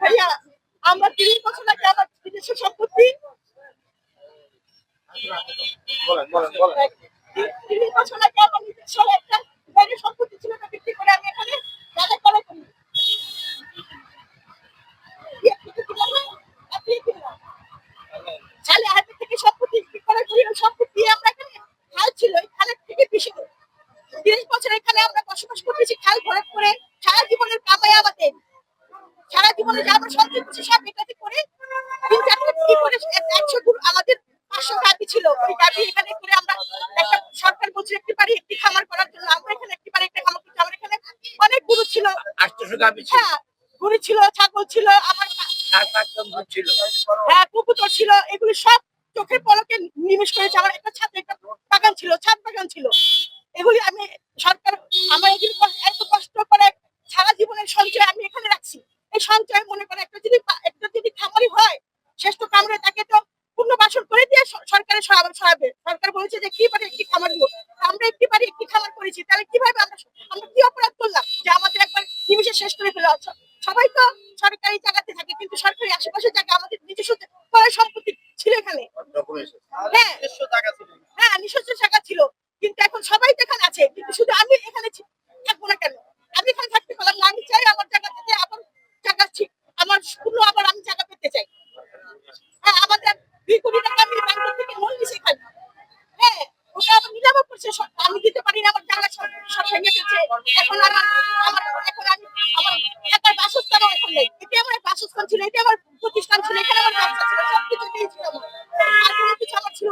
ভাইয়া আমরা তিরিশ বছর আগে আমার নিজস্ব সম্পত্তি? তিরিশ বছর আগে আমার নিজস্ব একটা সম্পত্তি ছিল বিক্রি করে আমি এখানে রাজা করে করি। চালে হাতে থেকে সম্পত্তি বিক্রি করে করি সম্পত্তি আমরা এখানে খাল ছিল ওই খালের থেকে বেশি তিরিশ বছর এখানে আমরা বসবাস করতেছি খাল ভরাট করে সারা জীবনের কামাই আমাদের সারা জীবনে যা আমরা সঞ্চয় করছি সব এটাতে করে কিন্তু এখন কি করে একশো দূর আমাদের পাঁচশো দাবি ছিল। ওই দাবি এখানে করে আমরা একটা সরকার বলছে একটি খামার করার জন্য আমরা এখানে একটি বাড়ি একটা খামার করছি। আমার এখানে অনেক গরু ছিল। আটশোশো দাবি ছিল। হ্যাঁ গরু ছিল ছাগল ছিল আমার ছিল। হ্যাঁ কবুতর ছিল এগুলি সব চোখের পলকে নিমেষ করেছে। আমার একটা ছাদ একটা বাগান ছিল ছাদ বাগান ছিল। এগুলি আমি সরকার আমার এগুলি এত কষ্ট করে সারা জীবনের সঞ্চয় আমি এখানে রাখছি। এই সঞ্চয় মনে করে একটা যদি একটা যদি খামারি হয় শ্রেষ্ঠ কামড়ে তাকে তো পুনর্বাসন করে দিয়ে সরকারের সহাবে সরকার বলেছে যে কি পারে একটি খামার দিব আমরা একটি বাড়ি একটি খামার করেছি তাহলে কীভাবে আমরা আমরা কি অপরাধ করলাম যে আমাদের একবার নিমিশে শেষ করে ফেলা সবাই তো সরকারি জায়গাতে থাকে কিন্তু সরকারি আশেপাশের জায়গা আমাদের নিজস্ব করার সম্পত্তি ছিল এখানে। হ্যাঁ। হ্যাঁ নিজস্ব জায়গা ছিল কিন্তু এখন সবাই তো এখানে আছে কিন্তু শুধু আমি এখানে ছি- থাকব না কেন আমি এখানে থাকতে পারলাম না আমি চাই আমার জায়গা থেকে আবার জায়গা ছি- আমার পূর্ণ আবার আমি জায়গা পেতে চাই হ্যাঁ আমাদের দুই কোটি টাকা আমি ব্যাংক থেকে লোন নিছি এখানে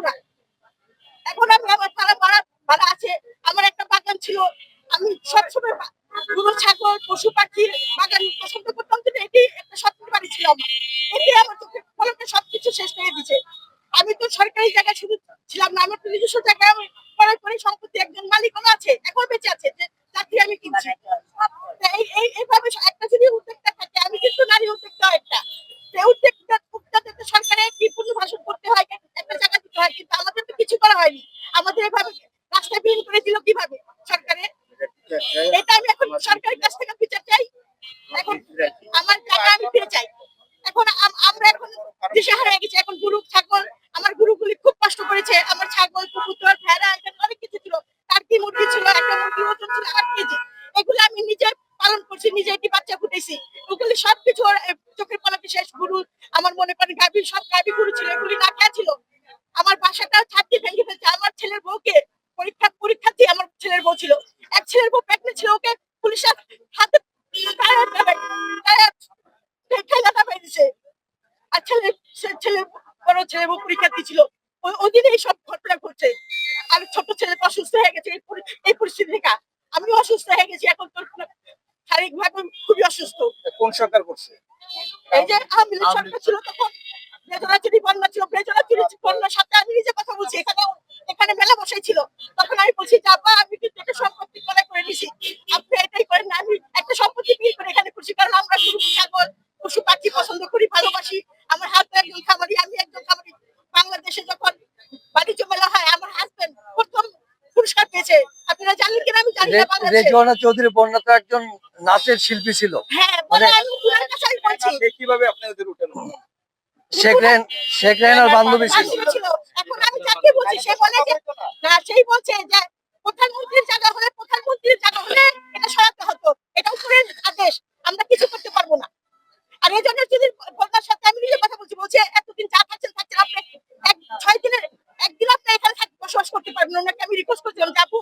হ্যাঁ এখন আমি আমার ভাড়া আছে, আমার একটা বাগান ছিল। আমি সবসময় গরু ছাগল, পশু পাখির বাগান পছন্দ করতাম, কিন্তু একটা স্বপ্নের বাড়ি ছিল আমার। এটি আমার চোখে সবকিছু শেষ করে দিছে আমি তো সরকারি জায়গায় শুধু ছিলাম না, আমার তো নিজস্ব জায়গায় করার পরে সম্পত্তি একজন মালিকও আছে, এখন বেঁচে আছে, যে চাকরি আমি কিনছি। এই এই, এইভাবে একটা যদি উদ্যোক্তা থাকে, আমি কিন্তু নারী উদ্যোক্তা একটা। এই উদ্যোক্তা উদ্যোক্তা সরকারের কি পুনর্বাসন করতে হয়, একটা জায়গা দিতে হয়, কিন্তু আমাদের তো কিছু করা হয়নি। আমাদের এভাবে রাস্তায় বিলীন করে দিল কীভাবে সরকারে এটা আমি এখন সরকারের কাছ থেকে বিচার চাই। এখন আমার টাকা আমি ফিরে চাই। এখন আম- আমরা এখন দিশেহারা হয়ে গেছি, এখন গরু, ছাগল আমার গরুগুলি খুব কষ্ট করেছে আমার ছাগল কবুতর ভেড়া এখানে অনেক কিছু ছিল টার্কি মুরগি ছিল একটা মুরগি ওজন ছিল আট কেজি এগুলো আমি নিজে পালন করছি নিজে একটি বাচ্চা ফুটেছি ওগুলি সবকিছু চোখের পলকে শেষ গরু আমার মনে করেন গাভী সব গাভী গরু ছিল এগুলি না খেয়া ছিল আমার বাসাটা ছাদটি ভেঙে ফেলছে আমার ছেলের বউকে পরীক্ষা পরীক্ষার্থী আমার ছেলের বউ ছিল এক ছেলের বউ প্রেগনেন্ট ছিল ওকে পুলিশের হাতে ঠেলা আর ছেলে ছেলের বড় ছেলে বউ পরীক্ষার্থী ছিল ওই ওই দিনে এই সব ঘটনা ঘটছে। আর ছোট ছেলে অসুস্থ হয়ে গেছে এই পরিস্থিতি থেকে আমি অসুস্থ হয়ে গেছি এখন তো শারীরিক ভাবে খুবই অসুস্থ। কোন সরকার করছে? এই যে লীগ সরকার ছিল তখন বেদনা চুরি বন্যা ছিল বেদনা চুরি বন্যার সাথে আমি নিজে কথা বলছি এখানে এখানে মেলা বসাই ছিল। তখন আমি বলছি আমি কিন্তু একটা সম্পত্তি করে করে নিছি। আপনি এটাই করেন না আমি একটা সম্পত্তি বিয়ে করে এখানে করছি কারণ আমরা গরু ছাগল পশু পাখি পছন্দ করি ভালোবাসি আমার হাজবেন্ড একজন খামারি আমি একজন খামারি বাংলাদেশে যখন বাণিজ্য মেলা হয় আমার হাজবেন্ড প্রথম পুরস্কার পেয়েছে আপনারা জানেন কিনা আমি জানি না বাংলাদেশে রেজওয়ানা চৌধুরী বন্যা তো একজন নাচের শিল্পী ছিল। হ্যাঁ মানে- কীভাবে আপনাদের উঠেন শেখ রেহান শেখ রেহানার বান্ধবী ছিল। এখন আমি যাকে বলছি সে বলে যে না সেই বলছে যে প্রধানমন্ত্রীর জায়গা হলে প্রধানমন্ত্রীর জায়গা হলে এটা সরাতে হতো। এটা উপরের আদেশ। আমরা কিছু করতে পারব না। আর এই জন্য যদি বন্যার সাথে আমি নিজে কথা বলছি বলছে এতদিন যা থাকছেন থাকছেন আপনি এক ছয় দিনের একদিন আপনি এখানে থাক বসবাস করতে পারবেন। ওনাকে আমি রিকোয়েস্ট করছিলাম যাব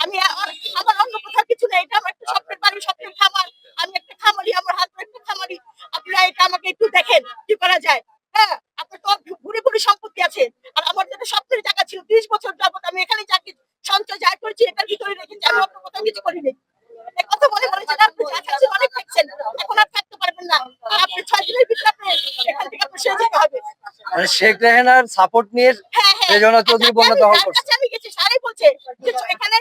আমি আ- আমার অন্য কোথাও কিছু নেই এটা আমার একটা স্বপ্নের বাড়ি স্বপ্নের খামার আমি একটা খামারি আমার হাজবেন্ড একটা খামারি আপনারা এটা আমাকে একটু দেখেন কি করা যায়। হ্যাঁ আপনার তো ঘুরে ঘুরে সম্পত্তি আছে। আর আমার যেটা স্বপ্নের জায়গা ছিল তিরিশ বছর যাবত আমি এখানে কিছু সঞ্চয় যা করেছি এটার ভিতরে রেখেছি আমি অন্য কোথাও কিছু করিনি। কথা বলে বলেছেন আপনি অনেক থাকছেন এখন আর থাকতে পারবেন না। আপনি ছয় দিনের ভিতরে আপনি এখান থেকে আপনার সেরে যেতে হবে। মানে শেখ রেহানার সাপোর্ট নিয়ে হ্যাঁ হ্যাঁ। চৌধুরী বন্যা দখল করছে আমি গেছি সারাই বলছে যে এখানে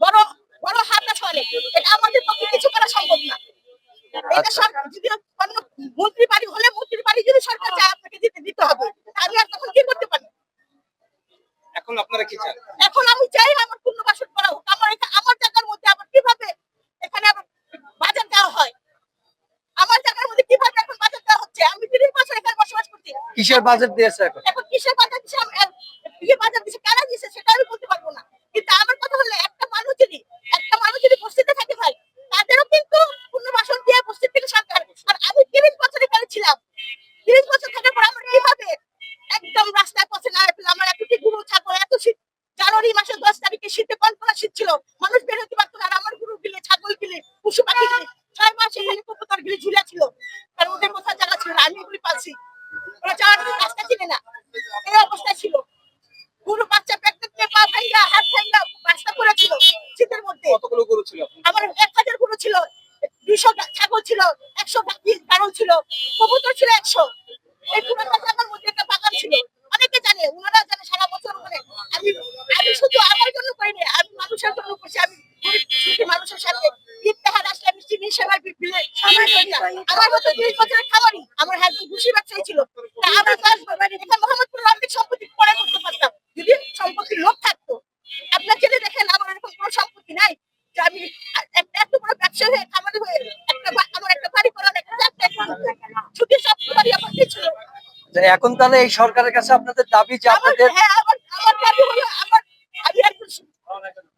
বড় বড় হাত আছে অনেক এটা আমাদের পক্ষে কিছু করা সম্ভব না। এটা সরকার যদি অন্য মন্ত্রী বাড়ি হলে মন্ত্রী বাড়ি যদি সরকার চায় আপনাকে দিতে দিতে হবে আমি আর তখন কি করতে পারি এখন আপনারা কি চান এখন আমি চাই আমার পুনর্বাসন করা হোক আমার এখা- আমার জায়গার মধ্যে আবার কীভাবে এখানে আবার বাজার দেওয়া হয় আমার জায়গার মধ্যে কীভাবে এখন কিসের বাজেট দিয়েছে এখন? এখন কিসের আমি- আর ইয়ে বাজার দিছে কারা দিছে সেটা আমি বলতে পারব না। কিন্তু আমার কথা হলো, একটা মানুষ যদি একটা মানুষ যদি বস্তিতে থাকে ভাই, তাদেরও কিন্তু পুনর্বাসন দিয়ে বস্তি থেকে সরকার। আর আমি তিরিশ বছর এখানে ছিলাম? তিরিশ বছর থাকার পর আমার কীভাবে একদম রাস্তায় পথে না আমার এতটি গুরু ছাগল, এত শীত জানুয়ারি মাসের দশ তারিখে শীতে কল্পনা শীত ছিল। মানুষ বের হতে পারতো না, আর আমার গুরু গিলে, ছাগল গিলে, পশু পাখি গিলে। ছয় মাস এখানে কবুতর গিলে ঝুলে ছিল। কারণ ওদের কোথাও জায়গা ছিল আমি এগুলি পাচ্ছি ওরা জন্য রাস্তা চিনে না। এই অবস্থায় ছিল। গরু বাচ্চা নিয়ে পা ভাঙ্গা হাত ভাঙ্গা রাস্তা শীতের মধ্যে। কতগুলো গরু ছিল আমার এক হাজার গরু ছিল দুইশো ছাগল ছিল একশো গাড়ল ছিল কবুতর ছিল একশো। এই জায়গার মধ্যে একটা বাগান ছিল। অনেকে জানে ওনারা জানে সারা বছর ওখানে আমি আমি শুধু আমার জন্য করিনি আমি মানুষের জন্য করছি। আমি মানুষের সাথে আসলে আমি চিনি সেবার বিলে সময় করি না। আমার মতো বছরের খাবারই আমার হাজবেন্ড ঘুষি ব্যবসায়ী ছিল তা আমি তো আসব মানে এখানে মোহাম্মদপুর অনেক সম্পত্তি পরে করতে পারতাম যদি সম্পত্তির লোক থাকতো আপনার ছেলে দেখেন আমার এরকম কোনো সম্পত্তি নাই যে আমি একটা এত বড় ব্যবসা হয়ে খামারি হয়ে একটা বা- আমার একটা বাড়ি করার একটা যাত্রা ছুটি সব বাড়ি আমার ছিল যে এখন তাহলে এই সরকারের কাছে আপনাদের দাবি যে আপনাদের হ্যাঁ আমার আমার দাবি আমার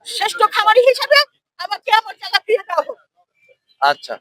শ্রেষ্ঠ খামারি হিসাবে আমাকে আমার জায়গা ফিরে দেওয়া হোক আচ্ছা